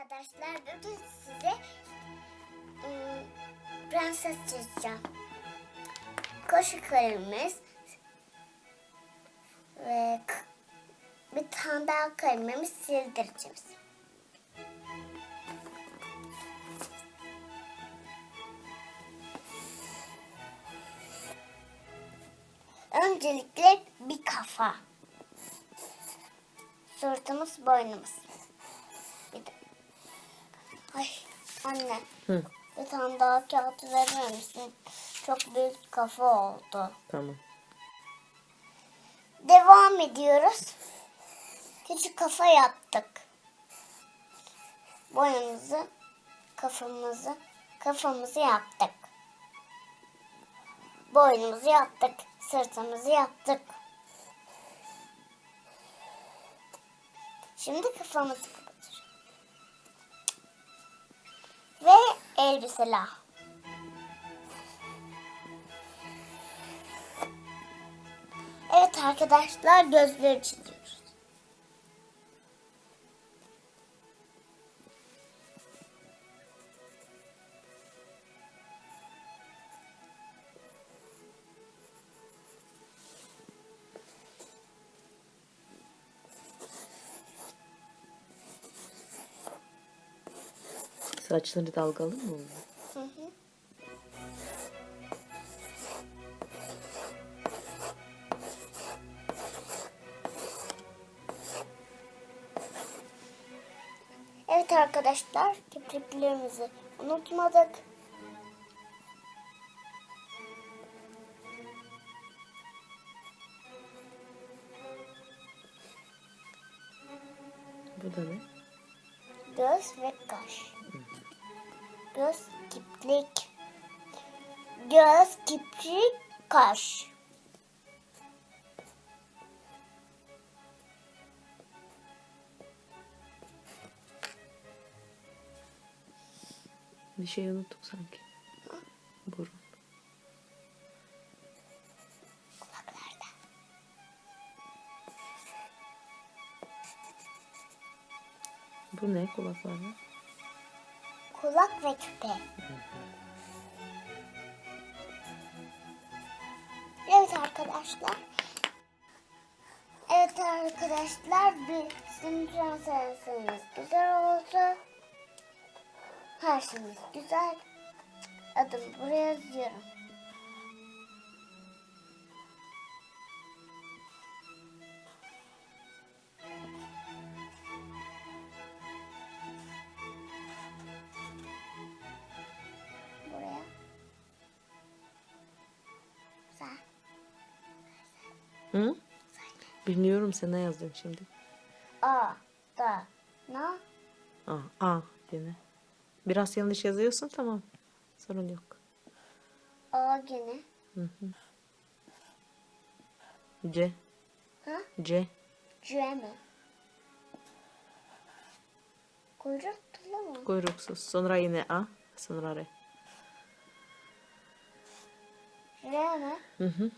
arkadaşlar bugün size ım, prenses çizeceğim. Koşu kalemimiz ve bir tane daha kalemimiz sildireceğiz. Öncelikle bir kafa. Sırtımız, boynumuz. Bir de... Ay anne. Hı, Bir tane daha kağıt verir misin? Çok büyük kafa oldu. tamam. Devam ediyoruz. Küçük kafa yaptık. Boyumuzu, kafamızı, kafamızı yaptık. Boynumuzu yaptık. Sırtımızı yaptık. Şimdi kafamızı elbiseler. Evet arkadaşlar gözleri çiziyoruz. Saçları dalgalı mı oldu? Hı hı. Evet arkadaşlar, kirpiklerimizi unutmadık. Bu da ne? Göz ve kaş. Göz, kiprik. Göz, kiprik, kaş. Bir şey unuttuk sanki. Burun. Kulaklarda. Bu ne kulaklarda? Kulak ve küpe. Evet arkadaşlar. Evet arkadaşlar bizim prensesimiz güzel oldu. Her şeyimiz güzel. Adım buraya yazıyorum. Hı? Bilmiyorum sen ne yazdın şimdi? A, da, na, A, A dene. Biraz yanlış yazıyorsun tamam. Sorun yok. A gene. Hı hı. C, Ha? C, C mi? Kuyruk tulu mu? kuyruksuz. Sonra yine A, sonra R. R mi? Hı hı.